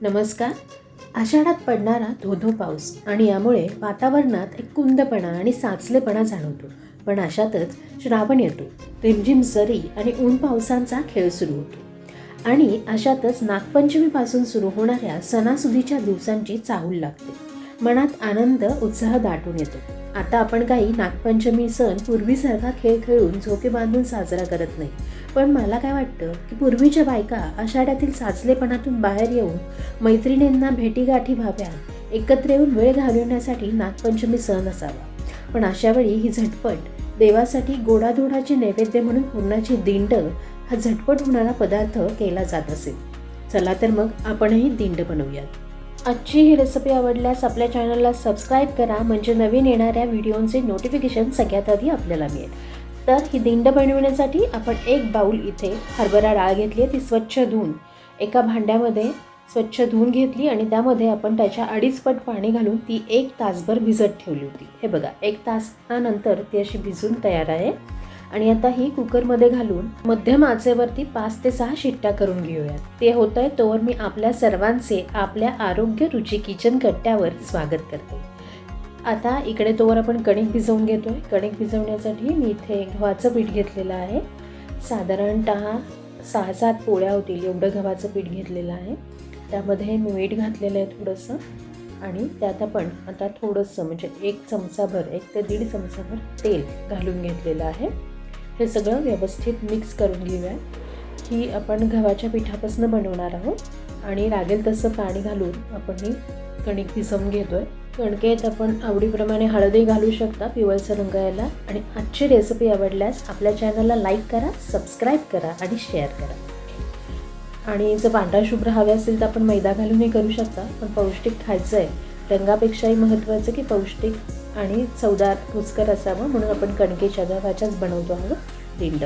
नमस्कार. आषाढात पडणारा धोधो पाऊस आणि यामुळे वातावरणात एक कुंदपणा आणि साचलेपणा जाणवतो. पण अशातच श्रावण येतो. रिमझिम सरी आणि ऊन पावसांचा खेळ सुरू होतो. आणि अशातच नागपंचमीपासून सुरू होणाऱ्या सणासुदीच्या दिवसांची चाहूल लागते. मनात आनंद उत्साह दाटून येतो. आता आपण काही नागपंचमी सण पूर्वीसारखा खेळ खेळून झोके बांधून साजरा करत नाही. पण मला काय वाटतं की पूर्वीच्या बायका आषाढ्यातील साचलेपणातून बाहेर येऊन मैत्रिणींना भेटीगाठी व्हाव्या एकत्र येऊन वेळ घालवण्यासाठी नागपंचमी सण असावा. पण अशावेळी ही झटपट देवासाठी गोडाधोडाचे नैवेद्य म्हणून पूर्णाची दिंड हा झटपट होणारा पदार्थ केला जात असेल चला तर मग आपणही दिंड बनवूयात. आजची ही रेसिपी आवडल्यास आपल्या चॅनलला सबस्क्राईब करा म्हणजे नवीन येणाऱ्या व्हिडिओचे नोटिफिकेशन सगळ्यात आधी आपल्याला मिळेल. तर ही दिंड बनवण्यासाठी आपण एक बाऊल इथे हरभरा डाळ घेतली आहे ती स्वच्छ धुवून. एका भांड्यामध्ये स्वच्छ धुवून घेतली आणि त्यामध्ये आपण त्याच्या अडीचपट पाणी घालून ती एक तासभर भिजत ठेवली होती. हे बघा एक तासानंतर ती अशी भिजून तयार आहे. आणि आता ही कुकरमध्ये घालून मध्यम आचेवरती पाच ते सहा शिट्ट्या करून घेऊयात. ते होत आहे तोवर मी आपल्या सर्वांचे आपल्या आरोग्य रुची किचन कट्ट्यावर स्वागत करते. आता इकडे तोवर आपण कणिक भिजवून घेतो आहे कणिक भिजवण्यासाठी मी इथे गव्हाचं पीठ घेतलेलं आहे. साधारणतः सहा सात पोळ्या होतील एवढं गव्हाचं पीठ घेतलेलं आहे. त्यामध्ये मी मीठ घातलेलं आहे थोडंसं आणि त्यात आपण आता थोडंसं म्हणजे एक चमचाभर एक ते दीड चमचाभर तेल घालून घेतलेलं आहे. हे सगळं व्यवस्थित मिक्स करून घेऊया. ही आपण गव्हाच्या पिठापासून बनवणार आहोत. आणि लागेल तसं पाणी घालून आपण ही कणिक भिजवून घेतो आहे कणकेत आपण आवडीप्रमाणे हळदी घालू शकता पिवळसर रंग यायला आणि आजची रेसिपी आवडल्यास आपल्या चॅनलला लाईक करा सबस्क्राईब करा आणि शेअर करा. आणि जर पांढरा शुभ्र हवे असेल तर आपण मैदा घालूनही करू शकता पण पौष्टिक खायचं आहे रंगापेक्षाही महत्त्वाचं की पौष्टिक आणि चवदार रुचकर असावं म्हणून आपण कणकेच्या गव्हाच्याच बनवतो आहोत दिंड.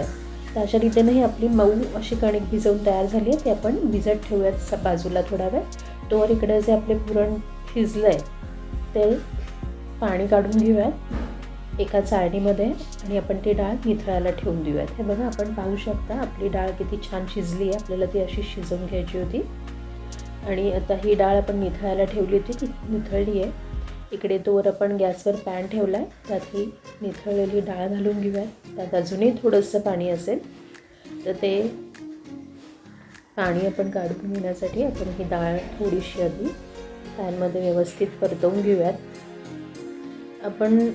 तर अशा रीतीनेही आपली मऊ अशी कणिक भिजवून तयार झाली आहे. ती आपण भिजत ठेवूयात बाजूला थोडा वेळ. तोवर इकडे जे आपले पुरण शिजलं आहे ते पाणी काढून घेऊयात. एका चाळणीमध्ये आणि आपण ती डाळ निथळायला ठेवून देऊयात. हे बघा आपण पाहू शकता आपली डाळ किती छान शिजली आहे. आपल्याला ती अशी शिजवून घ्यायची होती. आणि आता ही डाळ आपण निथळायला ठेवली होती. ती निथळली आहे. इकडे तोवर आपण गॅसवर पॅन ठेवला आहे त्यात ही निथळलेली डाळ घालून घेऊयात त्यात अजूनही थोडंसं पाणी असेल तर ते पाणी आपण काढून घेण्यासाठी आपण ही डाळ थोडीशी आधी पॅनमध्ये व्यवस्थित परतवून घेऊयात. आपण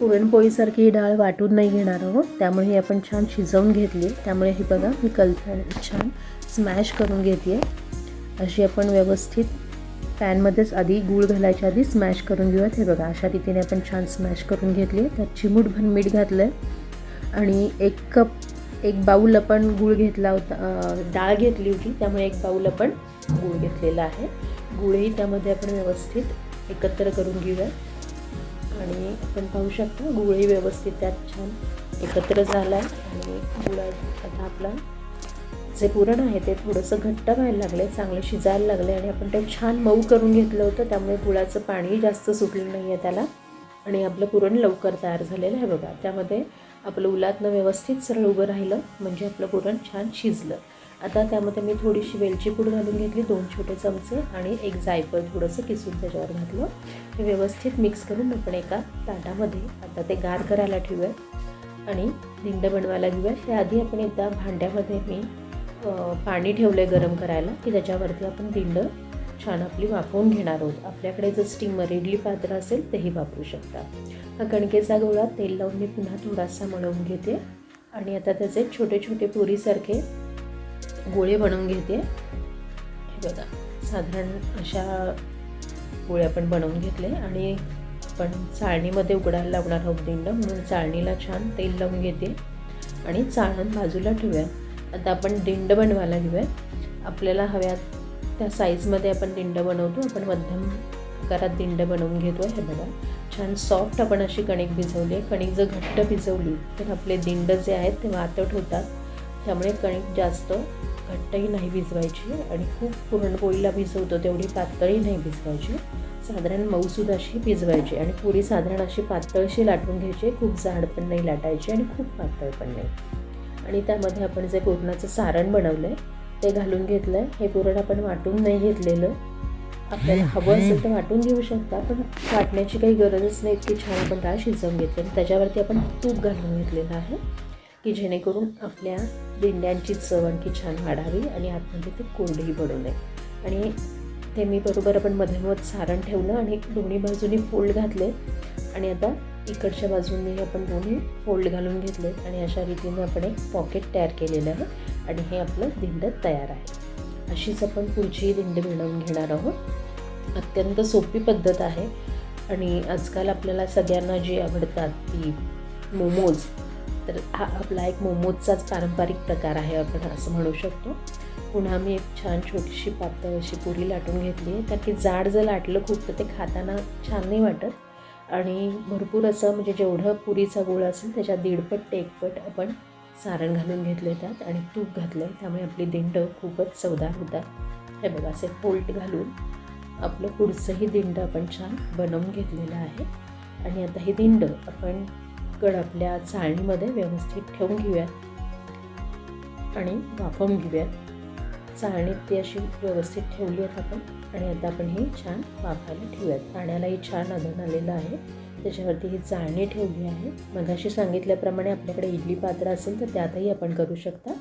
पुरणपोळीसारखी ही डाळ वाटून नाही घेणार आहोत. त्यामुळे ही आपण छान शिजवून घेतली. त्यामुळे ही बघा मी कल छान स्मॅश करून घेते अशी आपण व्यवस्थित पॅनमध्येच आधी गूळ घालायच्या आधी स्मॅश करून घेऊयात. हे बघा अशा रीतीने आपण छान स्मॅश करून घेतली. आहे त्यात चिमूटभर मीठ घातलं आहे आणि एक कप एक बाऊल आपण गूळ घेतला होता डाळ घेतली होती त्यामुळे एक बाऊल आपण गूळ घेतलेला आहे. गुळही त्यामध्ये आपण व्यवस्थित एकत्र करून घेऊयात. आणि आपण पाहू शकता गुळही व्यवस्थित त्यात छान एकत्र झाला आहे आणि गुळा आता आपला जे पुरण आहे ते थोडंसं घट्ट व्हायला लागले चांगले शिजायला लागले आणि आपण ते छान मऊ करून घेतलं होतं त्यामुळे गुळाचं पाणी जास्त सुटलं नाही आहे त्याला. आणि आपलं पुरण लवकर तयार झालेलं आहे बघा. त्यामध्ये आपलं उलातनं व्यवस्थित सरळ उभं राहिलं म्हणजे आपलं पुरण छान शिजलं. आता त्यामध्ये मी थोडीशी वेलची पूड घालून घेतली दोन छोटे चमचे आणि एक जायफळ थोडंसं किसून त्याच्यावर घातलं. हे व्यवस्थित मिक्स करून आपण एका ताटामध्ये आता ते गार करायला ठेवूया आणि दिंड बनवायला घेऊया त्याआधी आपण एकदा भांड्यामध्ये मी पाणी ठेवलं आहे गरम करायला की त्याच्यावरती आपण दिंड छान आपली वाफवून घेणार आहोत. आपल्याकडे जर स्टीमर इडली पात्र असेल तेही वापरू शकता. हा कणकेचा गोळा तेल लावून मी पुन्हा थोडासा मळवून घेते. आणि आता त्याचे छोटे छोटे पुरीसारखे गोळे बनवून घेते. हे बघा साधारण अशा गोळे आपण बनवून घेतले. आणि आपण चाळणीमध्ये उघडायला लावणार आहोत दिंड म्हणून चाळणीला छान तेल लावून घेते. आणि चाळण बाजूला ठेवूया. आता आपण दिंड बनवायला घेऊया. आपल्याला हव्यात त्या साईजमध्ये आपण दिंड बनवतो. आपण मध्यम आकारात दिंड बनवून घेतो हे बघा. छान सॉफ्ट आपण अशी कणिक भिजवली आहे. कणिक जर घट्ट भिजवली तर आपले दिंड जे आहेत ते वातट होतात. त्यामुळे कणिक जास्त घट्टही नाही भिजवायची आणि खूप पुरणपोळीला भिजवतो तेवढी पातळही नाही भिजवायची. साधारण मऊसूद अशी भिजवायची आणि पुरी साधारण अशी पातळशी लाटून घ्यायची. खूप जाड पण नाही लाटायची आणि खूप पातळ पण नाही. आणि त्यामध्ये आपण जे पुरणाचं सारण बनवलं आहे ते घालून घेतलं आहे हे पुरण आपण वाटून नाही घेतलेलं. आपल्याला हवं असेल तर वाटून घेऊ शकता पण वाटण्याची काही गरजच नाही. इतकी छान आपण डाळ शिजवून घेतली आणि त्याच्यावरती आपण तूप घालून घेतलेलं आहे की जेणेकरून आपल्या दिंड्यांची चव आणखी छान वाढावी आणि आतमध्ये ते कोरडीही पडू नये. आणि ते मी बरोबर आपण मधोमध सारण ठेवलं आणि दोन्ही बाजूनी फोल्ड घातले. आणि आता इकडच्या बाजूने आपण दोन्ही फोल्ड घालून घेतले आणि अशा रीतीने आपण एक पॉकेट तयार केलेलं आहे आणि हे आपलं दिंड तयार आहे. अशीच आपण पुढची दिंड मिळवून घेणार आहोत. अत्यंत सोपी पद्धत आहे आणि आजकाल आपल्याला सगळ्यांना जी आवडतात ती मोमोज तर हा आपला एक मोमोजचाच पारंपरिक प्रकार आहे आपण असं म्हणू शकतो. पुन्हा मी एक छान छोटीशी पातळ अशी पुरी लाटून घेतली आहे. कारण की जाड जर लाटलं खूप तर ते खाताना छान नाही वाटत. आणि भरपूर असं म्हणजे जेवढं पुरीचा गोळ असेल त्याच्या दीडपट ते एकपट आपण सारण घालून घेतले त्यात आणि तूप घातलं आहे त्यामुळे आपली दिंड खूपच चवदार होतात. हे बघा असे फोल्ट घालून आपलं पुढचंही दिंड आपण छान बनवून घेतलेलं आहे. आणि आता हे दिंड आपण कड आपल्या चाळणीमध्ये व्यवस्थित ठेवून घेऊयात आणि वाफवून घेऊयात. चाळणीत ती अशी व्यवस्थित ठेवली आहेत आपण. आणि आता आपण ही छान वाफायला ठेवूयात. पाण्यालाही छान अधन आलेलं आहे. त्याच्यावरती ही चाळणी ठेवली आहे. मगाशी सांगितल्याप्रमाणे आपल्याकडे इडली पात्र असेल तर त्यातही आपण करू शकता.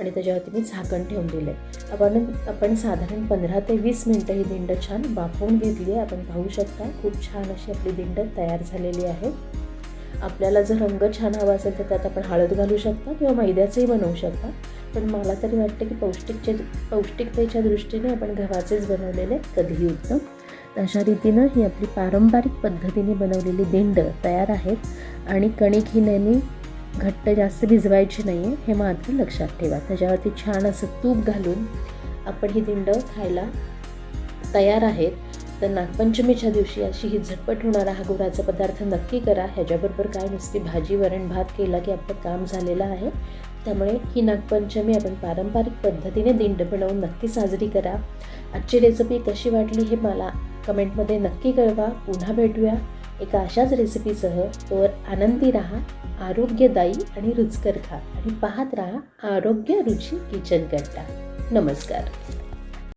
आणि त्याच्यावरती मी झाकण ठेवून दिलं आहे आपण आपण साधारण पंधरा ते वीस मिनटं ही दिंड छान वाफवून घेतली आहे. आपण पाहू शकता खूप छान अशी आपली दिंड तयार झालेली आहे. आपल्याला जर रंग छान हवा असेल तर त्यात आपण हळद घालू शकता किंवा मैद्याचंही बनवू शकता. पण मला तरी वाटतं की पौष्टिकच्या पौष्टिकतेच्या दृष्टीने आपण गव्हाचेच बनवलेले कधीही उत्तम. अशा रीतीनं ही आपली पारंपरिक पद्धतीने बनवलेली दिंड तयार आहेत आणि कणिक ही नेहमी घट्ट जास्त भिजवायची नाही आहे हे मात्र लक्षात ठेवा. त्याच्यावरती छान असं तूप घालून आपण ही दिंड खायला तयार आहेत. तर नागपंचमीच्या दिवशी अशी ही झटपट होणारा हा गुळाचा पदार्थ नक्की करा. ह्याच्याबरोबर काय नुसती भाजी वरण भात केला की आपलं काम झालेलं आहे. त्यामुळे ही नागपंचमी आपण पारंपरिक पद्धतीने दिंड बनवून नक्की साजरी करा. आजची रेसिपी कशी वाटली हे मला कमेंटमध्ये नक्की कळवा. पुन्हा भेटूया एका अशाच रेसिपीसह तोवर आनंदी राहा आरोग्यदायी आणि रुचकर खा. आणि पाहत राहा आरोग्य रुची किचन करता नमस्कार.